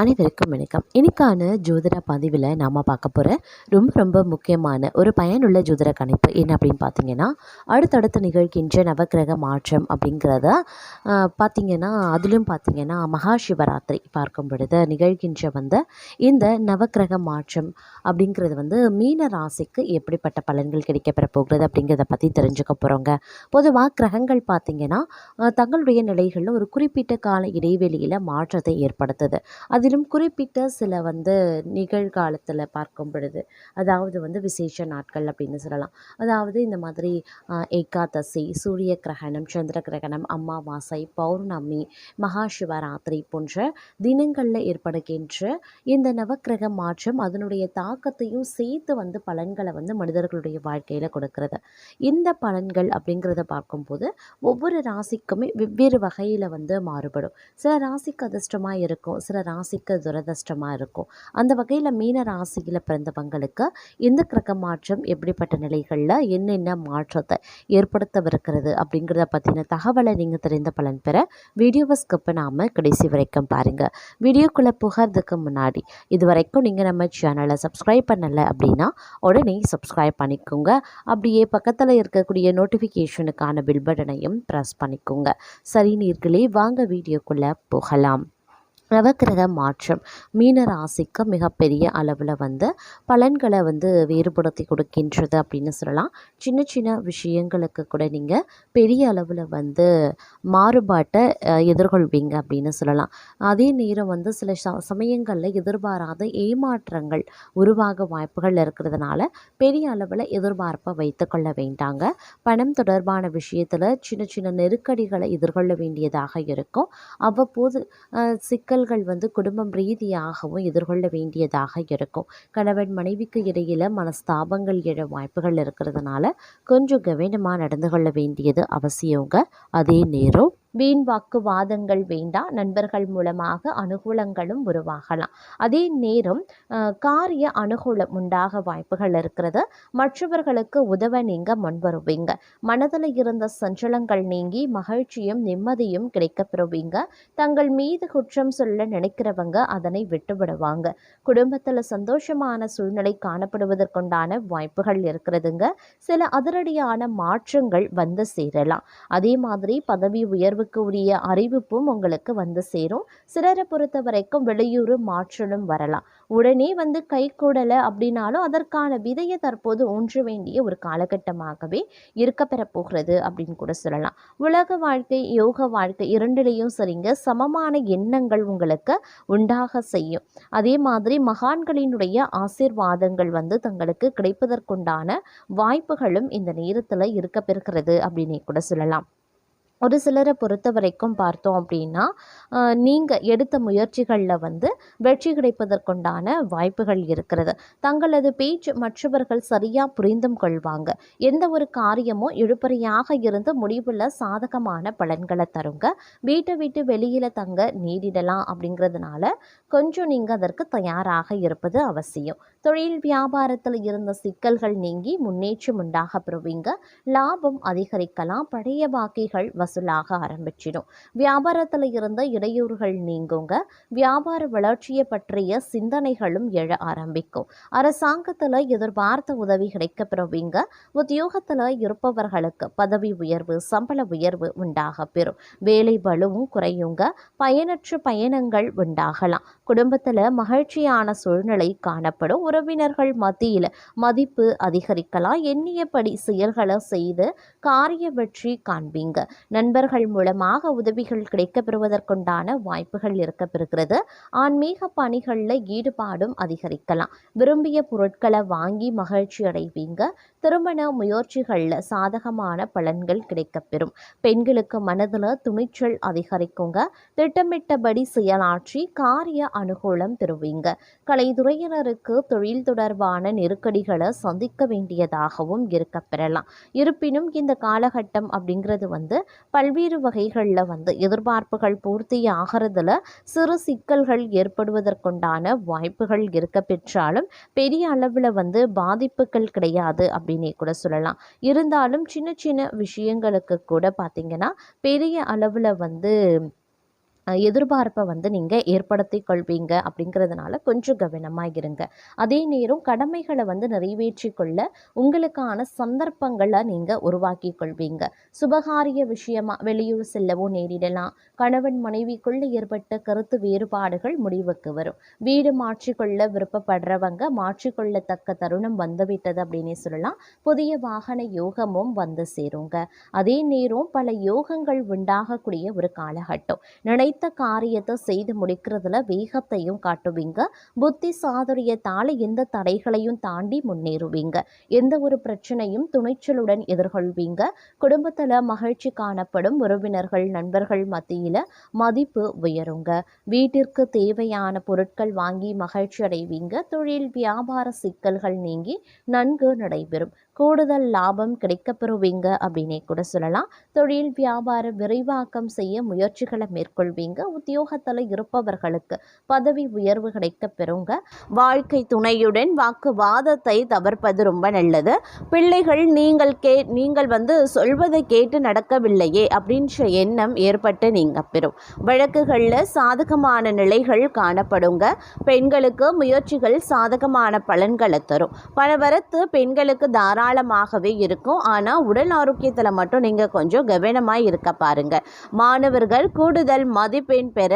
அனைவருக்கும் வணக்கம். இன்னைக்கான ஜோதிட பதிவில் நாம் பார்க்க போகிற ரொம்ப ரொம்ப முக்கியமான ஒரு பயனுள்ள ஜோதிட கணிப்பு என்ன அப்படின்னு பார்த்தீங்கன்னா அடுத்தடுத்து நிகழ்கின்ற நவக்கிரக மாற்றம் அப்படிங்கிறத பார்த்தீங்கன்னா அதிலும் பார்த்தீங்கன்னா மகா சிவராத்திரி பார்க்கும் பொழுது நிகழ்கின்ற வந்த இந்த நவக்கிரக மாற்றம் அப்படிங்கிறது வந்து மீன ராசிக்கு எப்படிப்பட்ட பலன்கள் கிடைக்கப்பெற போகிறது அப்படிங்கிறத பற்றி தெரிஞ்சுக்க போகிறோங்க பொதுவாக கிரகங்கள் பார்த்தீங்கன்னா தங்களுடைய நிலைகளில் ஒரு குறிப்பிட்ட கால இடைவெளியில் மாற்றத்தை ஏற்படுத்துது. அது அதிலும் குறிப்பிட்ட சில வந்து நிகழ்காலத்தில் பார்க்கும் பொழுது அதாவது வந்து விசேஷ நாட்கள் அப்படின்னு சொல்லலாம். அதாவது இந்த மாதிரி ஏகாதசி சூரிய கிரகணம் சந்திர கிரகணம் அமாவாசை பௌர்ணமி மகா சிவராத்திரி போன்ற தினங்களில் ஏற்படுகின்ற இந்த நவக்கிரக மாற்றம் அதனுடைய தாக்கத்தையும் சேர்த்து வந்து பலன்களை வந்து மனிதர்களுடைய வாழ்க்கையில் கொடுக்கறது. இந்த பலன்கள் அப்படிங்கிறத பார்க்கும்போது ஒவ்வொரு ராசிக்குமே வெவ்வேறு வகையில் வந்து மாறுபடும். சில ராசிக்கு அதிர்ஷ்டமாக இருக்கும் சில ராசி ராசிக்கு துரதிர்ஷ்டமாக இருக்கும். அந்த வகையில் மீன ராசியில் பிறந்தவங்களுக்கு இந்த கிரக மாற்றம் எப்படிப்பட்ட நிலைகளில் என்னென்ன மாற்றத்தை ஏற்படுத்தவிருக்கிறது அப்படிங்கிறத பற்றின தகவலை நீங்கள் தெரிந்த பலன் பெற வீடியோவை ஸ்கிப் நாம் கடைசி வரைக்கும் பாருங்கள் வீடியோக்குள்ளே புகறதுக்கு முன்னாடி இது வரைக்கும் நீங்கள் நம்ம சேனலை சப்ஸ்கிரைப் பண்ணலை அப்படின்னா உடனே சப்ஸ்கிரைப் பண்ணிக்கோங்க. அப்படியே பக்கத்தில் இருக்கக்கூடிய நோட்டிஃபிகேஷனுக்கான பில் பட்டனையும் ப்ரெஸ் பண்ணிக்கோங்க. சரி நீர்களே வாங்க வீடியோக்குள்ளே போகலாம். நவக்கிரக மாற்றம். மீன ராசிக்கு மிகப்பெரிய அளவில் வந்து பலன்களை வந்து வேறுபடுத்தி கொடுக்கின்றது அப்படின்னு சொல்லலாம். சின்ன சின்ன விஷயங்களுக்கு கூட நீங்கள் பெரிய அளவில் வந்து மாறுபாட்டை எதிர்கொள்வீங்க அப்படின்னு சொல்லலாம். அதே நேரம் வந்து சில ச சமயங்களில் எதிர்பாராத ஏமாற்றங்கள் உருவாக வாய்ப்புகள் இருக்கிறதுனால பெரிய அளவில் எதிர்பார்ப்பை வைத்துக்கொள்ள வேண்டாங்க. பணம் தொடர்பான விஷயத்தில் சின்ன சின்ன நெருக்கடிகளை எதிர்கொள்ள வேண்டியதாக இருக்கும். அவ்வப்போது சிக்கல் சிக்கல்கள் வந்து குடும்பம் ரீதியாகவும் எதிர்கொள்ள வேண்டியதாக இருக்கும். கணவன் மனைவிக்கு இடையில் மனஸ்தாபங்கள் எழ வாய்ப்புகள் இருக்கிறதுனால கொஞ்சம் கவனமாக நடந்து கொள்ள வேண்டியது அவசியங்க. அதே நேரம் வீண் வாக்குவாதங்கள் வேண்டாம் நண்பர்கள் மூலமாக அனுகூலங்களும் உருவாகலாம். அதே நேரம் காரிய அனுகூலம் உண்டாக வாய்ப்புகள் இருக்கிறது. மற்றவர்களுக்கு உதவ நீங்க முன்வருவீங்க. மனதில் இருந்த சஞ்சலங்கள் நீங்கி மகிழ்ச்சியும் நிம்மதியும் கிடைக்கப்பெறுவீங்க. தங்கள் மீது குற்றம் சொல்ல நினைக்கிறவங்க அதனை விட்டுவிடுவாங்க. குடும்பத்தில் சந்தோஷமான சூழ்நிலை காணப்படுவதற்குண்டான வாய்ப்புகள் இருக்கிறதுங்க. சில அதிரடியான மாற்றங்கள் வந்து சேரலாம். அதே மாதிரி பதவி உயர்வு உயர்வுக்கு உரிய அறிவிப்பும் உங்களுக்கு வந்து சேரும். சிலரை பொறுத்த வரைக்கும் வெளியூர் மாற்றலும் வரலாம். உடனே வந்து கை கூடலை அப்படின்னாலும் அதற்கான விதையை தற்போது ஊன்ற வேண்டிய ஒரு காலகட்டமாகவே இருக்கப்பெற போகிறது அப்படின்னு கூட சொல்லலாம். உலக வாழ்க்கை யோக வாழ்க்கை இரண்டிலையும் சரிங்க சமமான எண்ணங்கள் உங்களுக்கு உண்டாக செய்யும். அதே மாதிரி மகான்களினுடைய ஆசீர்வாதங்கள் வந்து தங்களுக்கு கிடைப்பதற்குண்டான வாய்ப்புகளும் இந்த நேரத்தில் இருக்கப்பெறுகிறது அப்படின்னு கூட சொல்லலாம். ஒரு சிலரை பொறுத்த வரைக்கும் பார்த்தோம் அப்படின்னா நீங்கள் எடுத்த முயற்சிகளில் வந்து வெற்றி கிடைப்பதற்குண்டான வாய்ப்புகள் இருக்கிறது. தங்களது பேச்சு மற்றவர்கள் சரியாக புரிந்தும் கொள்வாங்க. எந்த ஒரு காரியமும் இழுபறியாக இருந்து முடிவில் சாதகமான பலன்களை தருங்க. வீட்டை விட்டு வெளியில் தங்க நீடிடலாம் அப்படிங்கிறதுனால கொஞ்சம் நீங்கள் அதற்கு தயாராக இருப்பது அவசியம். தொழில் வியாபாரத்தில் இருந்த சிக்கல்கள் நீங்கி முன்னேற்றம் உண்டாக பெறுவீங்க. லாபம் அதிகரிக்கலாம். பழைய பாக்கிகள் வசூலாக ஆரம்பிச்சிடும். வியாபாரத்தில் இருந்த இடையூறுகள் நீங்குங்க. வியாபார வளர்ச்சியை பற்றிய சிந்தனைகளும் எழ ஆரம்பிக்கும். அரசாங்கத்தில் எதிர்பார்த்த உதவி கிடைக்கப்பெறுவீங்க. உத்தியோகத்தில் இருப்பவர்களுக்கு பதவி உயர்வு சம்பள உயர்வு உண்டாக பெறும். வேலை பளுவும் குறையுங்க. பயனற்ற பயணங்கள் உண்டாகலாம். குடும்பத்தில் மகிழ்ச்சியான சூழ்நிலை காணப்படும். உறவினர்கள் மத்தியில் மதிப்பு அதிகரிக்கலாம். எண்ணியபடி செயல்களை செய்து காரிய வெற்றி காண்பீங்க. நண்பர்கள் மூலமாக உதவிகள் கிடைக்கப்பெறுவதற்குண்டான வாய்ப்புகள் இருக்கப்பெறுகிறது. ஆன்மீக பணிகளில் ஈடுபாடும் அதிகரிக்கலாம். விரும்பிய பொருட்களை வாங்கி மகிழ்ச்சி அடைவீங்க. திருமண முயற்சிகளில் சாதகமான பலன்கள் கிடைக்கப்பெறும். பெண்களுக்கு மனதில் துணிச்சல் அதிகரிக்குங்க. திட்டமிட்டபடி செயலாற்றி காரிய அனுகூலம் பெறுவீங்க. கலைத்துறையினருக்கு தொழில் தொடர்பான நெருக்கடிகளை சந்திக்க வேண்டியதாகவும் இருக்கப்பெறலாம். இருப்பினும் இந்த காலகட்டம் அப்படிங்கிறது வந்து பல்வேறு வகைகளில் வந்து எதிர்பார்ப்புகள் பூர்த்தி ஆகிறதுல சிறு சிக்கல்கள் ஏற்படுவதற்குண்டான வாய்ப்புகள் இருக்க பெற்றாலும் பெரிய அளவில் வந்து பாதிப்புகள் கிடையாது அப்படின்னே கூட சொல்லலாம். இருந்தாலும் சின்ன சின்ன விஷயங்களுக்கு கூட பார்த்திங்கன்னா பெரிய அளவில் வந்து எதிர்பார்ப்பை வந்து நீங்கள் ஏற்படுத்தி கொள்வீங்க அப்படிங்கிறதுனால கொஞ்சம் கவனமாக இருங்க. அதே நேரம் கடமைகளை வந்து நிறைவேற்றி கொள்ள உங்களுக்கான சந்தர்ப்பங்களை நீங்கள் உருவாக்கி கொள்வீங்க. சுபகாரிய விஷயமா வெளியூர் செல்லவோ நேரிடலாம். கணவன் மனைவிக்குள்ள ஏற்பட்ட கருத்து வேறுபாடுகள் முடிவுக்கு வரும். வீடு மாற்றிக்கொள்ள விருப்பப்படுறவங்க மாற்றிக்கொள்ளத்தக்க தருணம் வந்துவிட்டது அப்படின்னே சொல்லலாம். புதிய வாகன யோகமும் வந்து சேருங்க. அதே நேரம் பல யோகங்கள் உண்டாகக்கூடிய ஒரு காலகட்டம். நினைத்த காரியத்தை செய்து முடிக்கிறதுல வேகத்தையும் காட்டுவீங்க. புத்தி சாதுரியத்தால் எந்த தடைகளையும் தாண்டி முன்னேறுவீங்க. எந்த ஒரு பிரச்சனையும் துணிச்சலுடன் எதிர்கொள்வீங்க. குடும்பத்தில் மகிழ்ச்சி காணப்படும் உறவினர்கள் நண்பர்கள் மத்தியில் மதிப்பு உயருங்க. வீட்டிற்கு தேவையான பொருட்கள் வாங்கி மகிழ்ச்சி அடைவீங்க. தொழில் வியாபார சிக்கல்கள் நீங்கி நன்கு நடைபெறும். கூடுதல் லாபம் கிடைக்கப்பெறுவீங்க அப்படின்னே கூட சொல்லலாம். தொழில் வியாபார விரைவாக்கம் செய்ய முயற்சிகளை மேற்கொள்வீங்க. உத்தியோகத்தில் இருப்பவர்களுக்கு பதவி உயர்வு கிடைக்கப்பெறுங்க. வாழ்க்கை துணையுடன் வாக்குவாதத்தை தவிர்ப்பது ரொம்ப நல்லது. பிள்ளைகள் நீங்கள் கே நீங்கள் வந்து சொல்வதை கேட்டு நடக்கவில்லையே அப்படின்ற எண்ணம் ஏற்பட்டு நீங்க பெறும். வழக்குகளில் சாதகமான நிலைகள் காணப்படுங்க. பெண்களுக்கு முயற்சிகள் சாதகமான பலன்களை தரும். பணவரத்து பெண்களுக்கு தாராளமாகவே இருக்கும். ஆனால் உடல் ஆரோக்கியத்தில் மட்டும் நீங்கள் கொஞ்சம் கவனமாக இருக்க பாருங்க. மாணவர்கள் கூடுதல் மதிப்பெண் பெற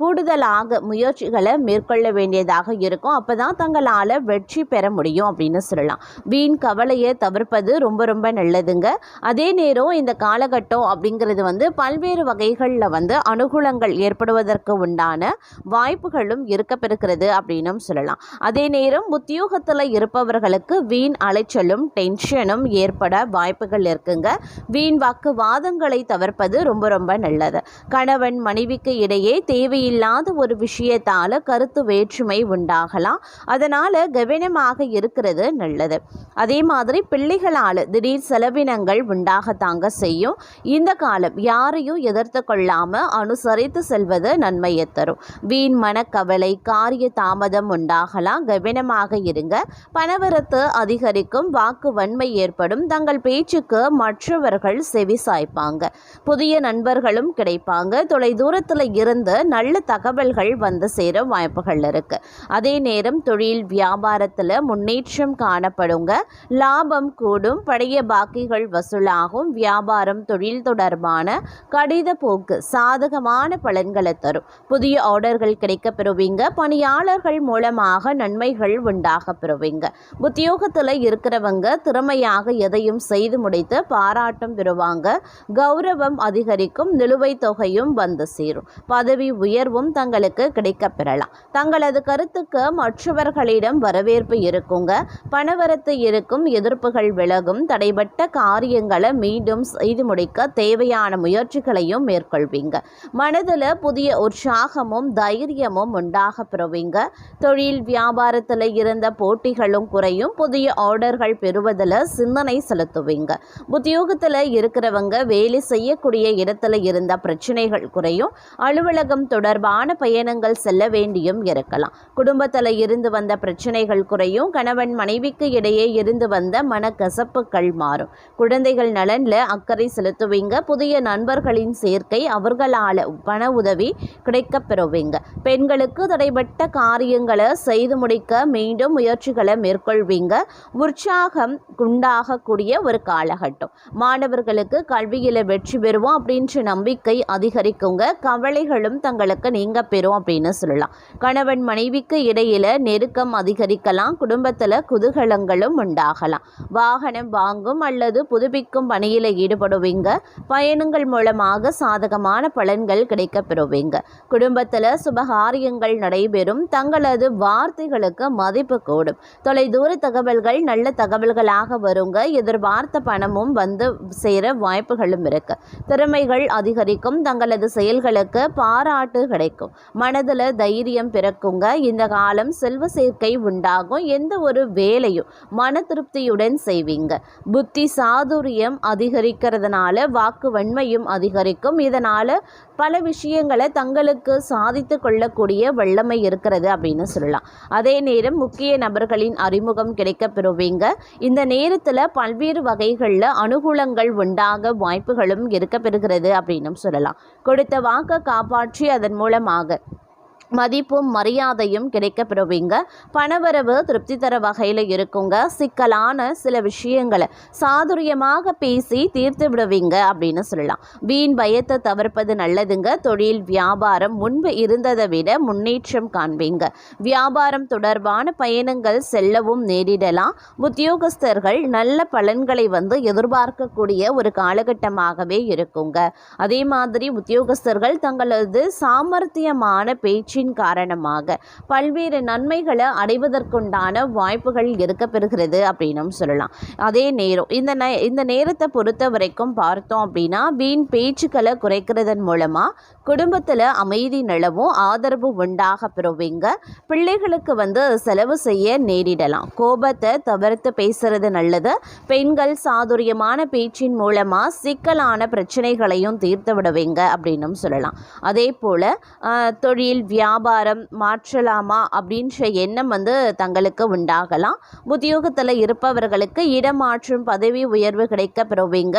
கூடுதலாக முயற்சிகளை மேற்கொள்ள வேண்டியதாக இருக்கும். அப்போ தான் தங்களால் வெற்றி பெற முடியும் அப்படின்னு சொல்லலாம். வீண் கவலையை தவிர்ப்பது ரொம்ப ரொம்ப நல்லதுங்க. அதே நேரம் இந்த காலகட்டம் அப்படிங்கிறது வந்து பல்வேறு வகைகளில் வந்து அனுகூலங்கள் ஏற்படுவதற்கு உண்டான வாய்ப்புகளும் இருக்கப்பெறுகிறது அப்படின்னும் சொல்லலாம். அதே நேரம் உத்தியோகத்தில் இருப்பவர்களுக்கு வீண் அலைச்சலும் டென்ஷனும் ஏற்பட வாய்ப்புகள் இருக்குங்க. வீண் வாக்குவாதங்களை தவிர்ப்பது ரொம்ப ரொம்ப நல்லது. கணவன் மனைவிக்கு இடையே தேவையில்லாத ஒரு விஷயத்தால் கருத்து வேற்றுமை உண்டாகலாம். அதனால் கவனமாக இருக்கிறது நல்லது. அதே மாதிரி பிள்ளைகளால் திடீர் செலவினங்கள் உண்டாகத்தாங்க செய்யும். இந்த காலம் யாரையும் எதிர்த்து கொள்ளாமல் அனுசரித்து செல்வது நன்மையை தரும். வீண் மனக்கவலை காரிய தாமதம் உண்டாகலாம். கவனமாக இருங்க. பணவரத்து அதிகரிக்கும். வாக்கு வன்மை ஏற்படும் தங்கள் பேச்சுக்கு மற்றவர்கள் செவி சாய்ப்பாங்க. புதிய நண்பர்களும் கிடைப்பாங்க. தொலை தூரத்தில் இருந்து நல்ல தகவல்கள் வந்து சேர வாய்ப்புகள் இருக்கு. அதே நேரம் தொழில் வியாபாரத்தில் முன்னேற்றம் காணப்படுங்க. லாபம் கூடும். பழைய பாக்கிகள் வசூலாகும். வியாபாரம் தொழில் தொடர்பான கடித போக்கு சாதகமான பலன்களை தரும். புதிய ஆர்டர்கள் கிடைக்க பெறுவீங்க பணியாளர்கள் மூலமாக நன்மைகள் உண்டாக பெறுவீங்க. உத்தியோகத்தில் இருக்கிறவங்க திறமையாக எதையும் செய்து முடித்து பாராட்டம் பெறுவாங்க. கௌரவம் அதிகரிக்கும். நிலுவைத் தொகையும் வந்து சேரும். பதவி உயர்வும் தங்களுக்கு கிடைக்கப் பெறலாம். தங்களது கருத்துக்கு மற்றவர்களிடம் வரவேற்பு இருக்குங்க. பணவரத்து இருக்கும். எதிர்ப்புகள் விலகும். தடைபட்ட காரியங்களை மீண்டும் செய்து முடிக்க தேவையான முயற்சிகளையும் மேற்கொள்வீங்க. மனதில் புதிய உற்சாகமும் தைரியமும் உண்டாக பெறுவீங்க. தொழில் வியாபாரத்தில் இருந்த போட்டிகளும் குறையும். புதிய ஆர்டர்கள் பெறுவதில் சிந்தனை செலுத்துவீங்க. உத்தியோகத்தில் இருக்கிறவங்க வேலை செய்யக்கூடிய இடத்துல இருந்த பிரச்சனைகள் குறையும். அலுவலகம் தொடர்பான பயணங்கள் செல்ல வேண்டியும் இருக்கலாம். குடும்பத்தில் இருந்து வந்த பிரச்சனைகள் குறையும். கணவன் மனைவிக்கு இடையே இருந்து வந்த மனக்கசப்புகள் மாறும். குழந்தைகள் நலனில் அக்கறை செலுத்துவீங்க. புதிய நண்பர்களின் சேர்க்கை அவர்களால் பண உதவி கிடைக்கப் பெறுவீங்க. பெண்களுக்கு தடைபட்ட காரியங்களை செய்து முடிக்க மீண்டும் முயற்சிகளை மேற்கொள்வீங்க. உலகம் உண்டாகக்கூடிய ஒரு காலகட்டம். மாணவர்களுக்கு கல்வியில் வெற்றி பெறுவோம் அப்படின்ற நம்பிக்கை அதிகரிக்குங்க. கவலைகளும் தங்களுக்கு நீங்க பெறும் அப்படின்னு சொல்லலாம். கணவன் மனைவிக்கு இடையில நெருக்கம் அதிகரிக்கலாம். குடும்பத்தில் குதூகலங்களும் உண்டாகலாம். வாகனம் வாங்கும் அல்லது புதுப்பிக்கும் பணியில் ஈடுபடுவீங்க. பயணங்கள் மூலமாக சாதகமான பலன்கள் கிடைக்கப் பெறுவீங்க. குடும்பத்தில் சுபகாரியங்கள் நடைபெறும். தங்களது வார்த்தைகளுக்கு மதிப்பு கூடும். தொலைதூர தகவல்கள் நல்ல தகவல் தகவல்களாக வருங்க. எதிர்பார்த்த பணமும் வந்து சேர வாய்ப்புகளும் இருக்கு. திறமைகள் அதிகரிக்கும். தங்களது செயல்களுக்கு பாராட்டு கிடைக்கும். மனதில் தைரியம் பிறக்குங்க. இந்த காலம் செல்வ சேர்க்கை உண்டாகும். எந்த ஒரு வேலையும் மன திருப்தியுடன் செய்வீங்க. புத்தி சாதுரியம் அதிகரிக்கிறதுனால வாக்கு வன்மையும் அதிகரிக்கும். இதனால் பல விஷயங்களை தங்களுக்கு சாதித்து கொள்ளக்கூடிய வல்லமை இருக்கிறது அப்படின்னு சொல்லலாம். அதே நேரம் முக்கிய நபர்களின் அறிமுகம் கிடைக்க பெறுவீங்க. இந்த நேரத்தில் பல்வேறு வகைகளில் அனுகூலங்கள் உண்டாக வாய்ப்புகளும் இருக்க பெறுகிறது அப்படின்னும் சொல்லலாம். கொடுத்த வாக்கை காப்பாற்றி அதன் மூலமாக மதிப்பும் மரியாதையும் கிடைக்க பெறுவீங்க பணவரவு திருப்தி தர வகையில் இருக்குங்க. சிக்கலான சில விஷயங்களை சாதுரியமாக பேசி தீர்த்து விடுவீங்க அப்படின்னு சொல்லலாம். வீண் பயத்தை தவிர்ப்பது நல்லதுங்க. தொழில் வியாபாரம் முன்பு இருந்ததை விட முன்னேற்றம் காண்பீங்க. வியாபாரம் தொடர்பான பயணங்கள் செல்லவும் நேரிடலாம். உத்தியோகஸ்தர்கள் நல்ல பலன்களை வந்து எதிர்பார்க்கக்கூடிய ஒரு காலகட்டமாகவே இருக்குங்க. அதே மாதிரி உத்தியோகஸ்தர்கள் தங்களது சாமர்த்தியமான பேச்சு பேச்சின் காரணமாக பல்வேறு நன்மைகளை அடைவதற்குண்டான வாய்ப்புகள் இருக்க பெறுகிறது அப்படின்னும் சொல்லலாம். அதே நேரம் இந்த நே இந்த நேரத்தை பொறுத்த வரைக்கும் பார்த்தோம் அப்படின்னா வீண் பேச்சுக்களை குறைக்கிறதன் மூலமாக குடும்பத்தில் அமைதி நிலவும் ஆதரவு உண்டாக பெறுவீங்க. பிள்ளைகளுக்கு வந்து செலவு செய்ய நேரிடலாம். கோபத்தை தவிர்த்து பேசுறது நல்லது. பெண்கள் சாதுரியமான பேச்சின் மூலமாக சிக்கலான பிரச்சனைகளையும் தீர்த்து விடுவீங்க அப்படின்னும் சொல்லலாம். அதே போல் தொழில் வியாபாரம் மாற்றலாமா அப்படின்ற எண்ணம் வந்து தங்களுக்கு உண்டாகலாம். உத்தியோகத்தில் இருப்பவர்களுக்கு இடமாற்றும் பதவி உயர்வு கிடைக்க பெறுவீங்க